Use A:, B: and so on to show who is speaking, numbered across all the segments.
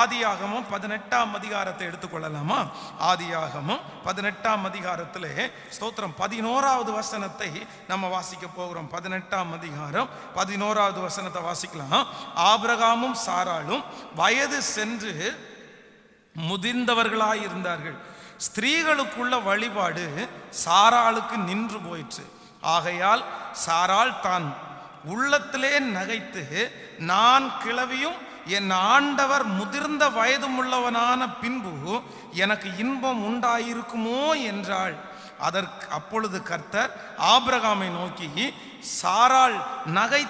A: ஆதியாகமும் பதினெட்டாம் அதிகாரத்தை எடுத்துக்கொள்ளலாமா? ஆதியாகமும் பதினெட்டாம் அதிகாரத்திலே ஸ்தோத்திரம் பதினோராவது வசனத்தை நம்ம வாசிக்க போகிறோம். பதினெட்டாம் அதிகாரம் பதினோராவது வசனத்தை வாசிக்கலாம். ஆபிரகாமும் சாராளும் வயது சென்று முதிர்ந்தவர்களாயிருந்தார்கள் ஸ்திரீகளுக்குள்ள வழிபாடு சாராளுக்கு நின்று போயிற்று. ஆகையால் சாரால் தான் உள்ளத்திலே நகைத்து நான் கிளவியும் என் ஆண்டவர் முதிர்ந்த வயதுமுள்ளவனான பின்பு எனக்கு இன்பம் உண்டாயிருக்குமோ என்றாள். அதற்கு அப்பொழுது கர்த்தர் ஆபிரகாமை நோக்கி சாராள் நகை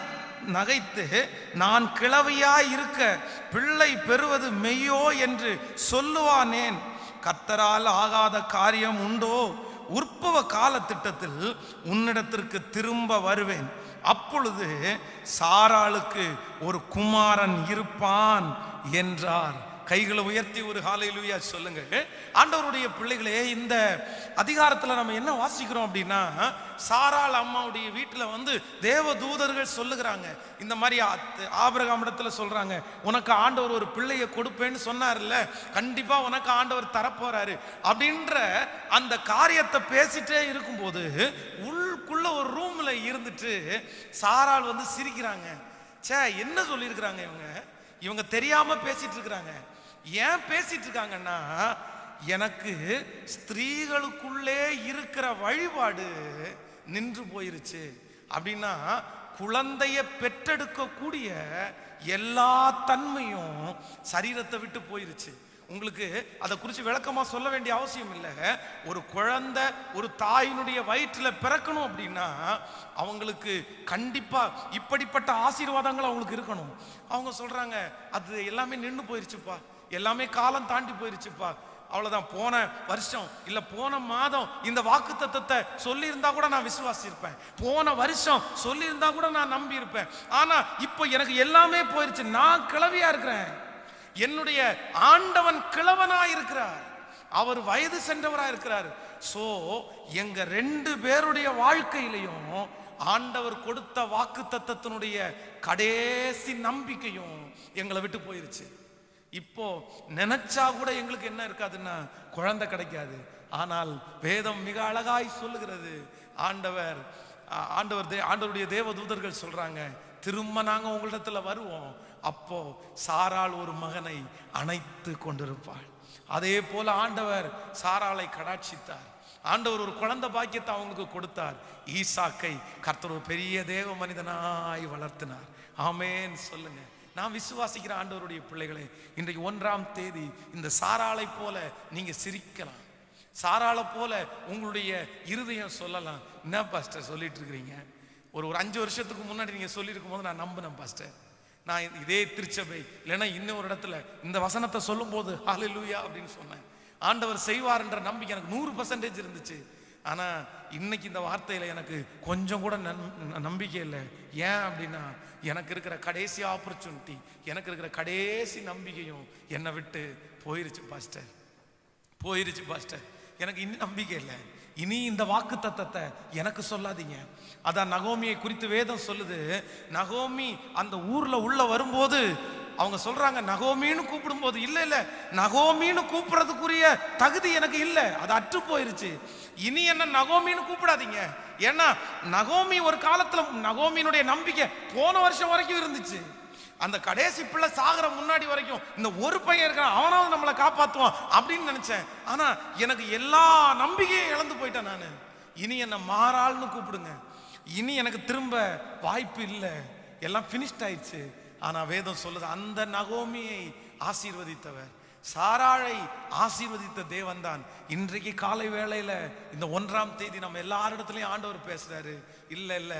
A: நகைத்து நான் கிழவியாய் இருக்க பிள்ளை பெறுவது மெய்யோ என்று சொல்லுவானேன். கர்த்தரால் ஆகாத காரியம் உண்டோ? உற்பவ காலத்திட்டத்தில் உன்னிடத்திற்கு திரும்ப வருவேன். அப்பொழுது சாராளுக்கு ஒரு குமாரன் இருப்பான் என்றார். கைகளை உயர்த்தி ஒரு ஹாலையிலுயா சொல்லுங்க. ஆண்டவருடைய பிள்ளைகளே இந்த அதிகாரத்தில் நம்ம என்ன வாசிக்கிறோம் அப்படின்னா சாராள் அம்மாவுடைய வீட்டில் வந்து தேவ தூதர்கள் சொல்லுகிறாங்க. இந்த மாதிரி ஆபிரகாம் இடத்துல சொல்றாங்க உனக்கு ஆண்டவர் ஒரு பிள்ளையை கொடுப்பேன்னு சொன்னார்ல கண்டிப்பா உனக்கு ஆண்டவர் தரப்போறாரு. அப்படின்ற அந்த காரியத்தை பேசிட்டே இருக்கும்போது உள்ளுக்குள்ள ஒரு ரூம்ல இருந்துட்டு சாராள் வந்து சிரிக்கிறாங்க. ச்சே என்ன சொல்லியிருக்கிறாங்க இவங்க? இவங்க தெரியாம பேசிட்டு இருக்கிறாங்க. ஏன் பேசிட்டு இருக்காங்கன்னா எனக்கு ஸ்திரீகளுக்குள்ளே இருக்கிற வழிபாடு நின்று போயிருச்சு. அப்படின்னா குழந்தைய பெற்றெடுக்கக்கூடிய எல்லா தன்மையும் சரீரத்தை விட்டு போயிருச்சு. உங்களுக்கு அதை குறித்து விளக்கமாக சொல்ல வேண்டிய அவசியம் இல்லை. ஒரு குழந்தை ஒரு தாயினுடைய வயிற்றில் பிறக்கணும் அப்படின்னா அவங்களுக்கு கண்டிப்பாக இப்படிப்பட்ட ஆசீர்வாதங்கள் அவங்களுக்கு இருக்கணும். அவங்க சொல்கிறாங்க அது எல்லாமே நின்று போயிருச்சுப்பா. எல்லாமே காலம் தாண்டி போயிருச்சுப்பா. அவ்வளோதான் போன வருஷம் இல்லை போன மாதம் இந்த வாக்கு தத்துவத்தை சொல்லியிருந்தா கூட நான் விசுவாசிருப்பேன் போன வருஷம் சொல்லியிருந்தா கூட நான் நம்பி இருப்பேன் இப்போ எனக்கு எல்லாமே போயிருச்சு. நான் கிளவியா இருக்கிறேன். என்னுடைய ஆண்டவன் கிழவனா இருக்கிறார். அவர் வயது சென்றவரா இருக்கிறார். ஸோ எங்க ரெண்டு பேருடைய வாழ்க்கையிலையும் ஆண்டவர் கொடுத்த வாக்கு தத்தத்தினுடைய கடைசி நம்பிக்கையும் எங்களை விட்டு போயிருச்சு. இப்போ நினைச்சா கூட எங்களுக்கு என்ன இருக்காதுன்னா குழந்தை கிடைக்காது. ஆனால் வேதம் மிக அழகாய் சொல்லுகிறது. ஆண்டவர் ஆண்டவர் தே ஆண்டவருடைய தேவ தூதர்கள் சொல்றாங்க திரும்ப நாங்கள் உங்களிடத்துல வருவோம். அப்போ சாரால் ஒரு மகனை அணைத்து கொண்டிருப்பாள். அதே போல ஆண்டவர் சாராலை கடாட்சித்தார். ஆண்டவர் ஒரு குழந்தை பாக்கியத்தை அவங்களுக்கு கொடுத்தார். ஈசாக்கை கர்த்தர் ஒரு பெரிய தேவ மனிதனாய் வளர்த்தினார். ஆமேன். சொல்லுங்க. நான் விசுவாசிக்கிற ஆண்டவருடைய பிள்ளைகளே இன்றைக்கு ஒன்றாம் தேதி இந்த சாராளை போல நீங்க சிரிக்கலாம். சாராளை போல உங்களுடைய இருதயம் சொல்லலாம். என்ன பாஸ்டர் சொல்லிட்டு இருக்கிறீங்க? ஒரு ஒரு அஞ்சு வருஷத்துக்கு முன்னாடி நீங்க சொல்லியிருக்கும் போது நான் நம்பினேன் பாஸ்டர் நான் இதே திருச்சபை இல்லைன்னா இன்னொரு இடத்துல இந்த வசனத்தை சொல்லும்போது ஹாலிலூயா அப்படின்னு சொன்னேன். ஆண்டவர் செய்வார்ன்ற நம்பிக்கை எனக்கு நூறு பர்சன்டேஜ் இருந்துச்சு. ஆனால் இன்னைக்கு இந்த வார்த்தையில் எனக்கு கொஞ்சம் கூட நம்பிக்கை இல்லை. ஏன் அப்படின்னா எனக்கு இருக்கிற கடைசி ஆப்பர்ச்சுனிட்டி எனக்கு இருக்கிற கடைசி நம்பிக்கையும் என்னை விட்டு போயிருச்சு பாஸ்டர். போயிருச்சு பாஸ்டர். எனக்கு இன்னும் நம்பிக்கை இல்லை. இனி இந்த வாக்கு தத்தத்தை எனக்கு சொல்லாதீங்க. அதான் நகோமியை குறித்து வேதம் சொல்லுது. நகோமி அந்த ஊர்ல உள்ள வரும்போது அவங்க சொல்றாங்க நகோமின்னு கூப்பிடும்போது இல்லை இல்லை. நகோமின்னு கூப்பிடுறதுக்குரிய தகுதி எனக்கு இல்லை. அது அற்று போயிருச்சு. இனி என்ன நகோமின்னு கூப்பிடாதீங்க. ஏன்னா நகோமி ஒரு காலத்துல நகோமியினுடைய நம்பிக்கை போன வருஷம் வரைக்கும் இருந்துச்சு. அந்த கடைசி பிள்ளை சாகிற முன்னாடி வரைக்கும் இந்த ஒரு பையன் இருக்கான் அவனாவது நம்மளை காப்பாற்றுவான் அப்படின்னு நினைச்சேன். ஆனா எனக்கு எல்லா நம்பிக்கையும் இழந்து போயிட்டேன் நான். இனி என்னை மாறாள்னு கூப்பிடுங்க. இனி எனக்கு திரும்ப வாய்ப்பு இல்லை. எல்லாம் ஃபினிஷ்ட் ஆயிடுச்சு. ஆனா வேதம் சொல்லுது அந்த நகோமியை ஆசீர்வதித்தவர். சாராழை ஆசீர்வதித்த தேவன் தான் இன்றைக்கு காலை வேளையில இந்த ஒன்றாம் தேதி நம்ம எல்லாரிடத்துலயும் ஆண்டவர் பேசுறாரு. இல்ல இல்ல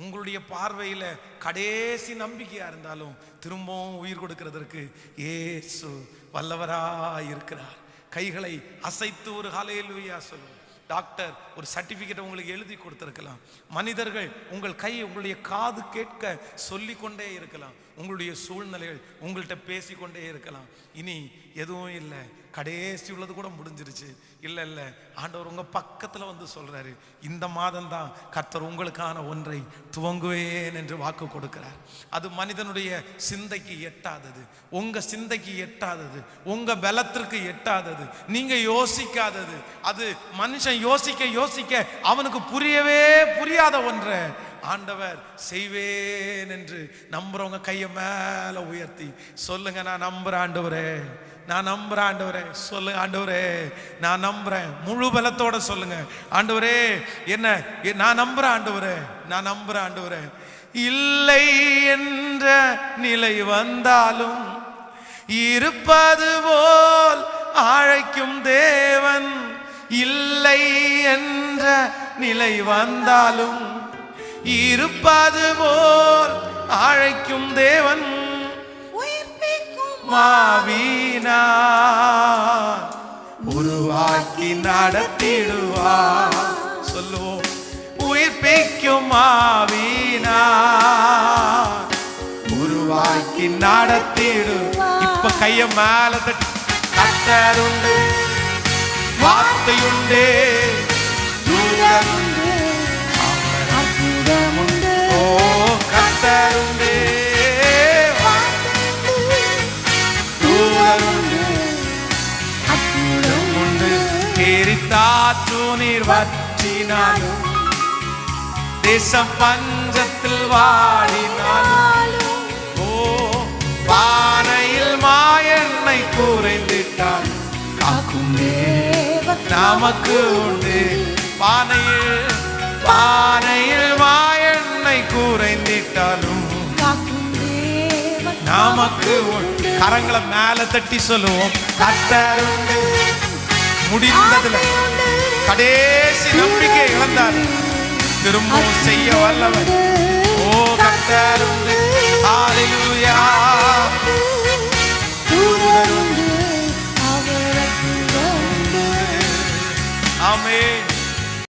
A: உங்களுடைய பார்வையில கடைசி நம்பிக்கையா இருந்தாலும் திரும்பவும் உயிர் கொடுக்கிறதற்கு ஏசு வல்லவரா இருக்கிறார் கைகளை அசைத்து ஒரு ஹalleluya சொல்லுவோம். டாக்டர் ஒரு சர்டிஃபிகேட் உங்களுக்கு எழுதி கொடுத்துருக்கலாம். மனிதர்கள் உங்கள் கை உங்களுடைய காது கேட்க சொல்லி கொண்டே இருக்கலாம். உங்களுடைய சூழ்நிலைகள் உங்கள்கிட்ட பேசிக்கொண்டே இருக்கலாம். இனி எதுவும் இல்லை. கடைசி உள்ளது கூட முடிஞ்சிருச்சு. இல்லை இல்லை. ஆண்டவர் உங்கள் பக்கத்தில் வந்து சொல்கிறாரு இந்த மாதம் தான் கர்த்தர் உங்களுக்கான ஒன்றை துவங்குவேன் என்று வாக்கு கொடுக்கிறார். அது மனிதனுடைய சிந்தைக்கு எட்டாதது. உங்க சிந்தைக்கு எட்டாதது. உங்கள் பலத்திற்கு எட்டாதது. நீங்கள் யோசிக்காதது. அது மனுஷன் யோசிக்க யோசிக்க அவனுக்கு புரியவே புரியாத ஒன்றை. ஆண்டவர் செய்வேன் என்று நம்புறவங்க கையை மேல உயர்த்தி சொல்லுங்க நான் நம்புற ஆண்டவரே. நான் நம்புறேன் ஆண்டவரே. சொல்லு ஆண்டவரே. நான் நம்புறேன். முழு பலத்தோட சொல்லுங்க. ஆண்டவரே என்ன? எ- நான் நம்புறேன் ஆண்டவரே. நான் நம்புறேன் ஆண்டவரே. இல்லை என்ற நிலை வந்தாலும் இருப்பது போல் அழைக்கும் தேவன் இல்லை என்ற நிலை வந்தாலும் இருப்பது போல் அழைக்கும் தேவன் மாவீனா உருவாக்கி நடத்திடுவா. சொல்லுவோம் உயிர்ப்பிக்கும் மாவீனா உருவாக்கி நடத்திடு. இப்ப கைய மேல கத்தருண்டு வார்த்தையுண்டு
B: அற்புதமுண்டு.
A: ஓ கத்தருண்டு. எரித்தாற்று நீர் வற்றினாலும் தேசம் பஞ்சத்தில் வாடினாலும் ஓ பானையில் மாயெண்ணை குறைந்திட்டால் காக்கும் நமக்கு உண்டு. பானையில் பானையில் மாயெண்ணை குறைந்திட்டாலும் நமக்கு உண்டு. கரங்களை மேல தட்டி சொல்லுவோம். கத்தருண்டு. முடிந்ததுல. கடைசி நம்பிக்கை இழந்தார். திரும்பவும் செய்ய வல்லவர். ஓ கத்தருண்டு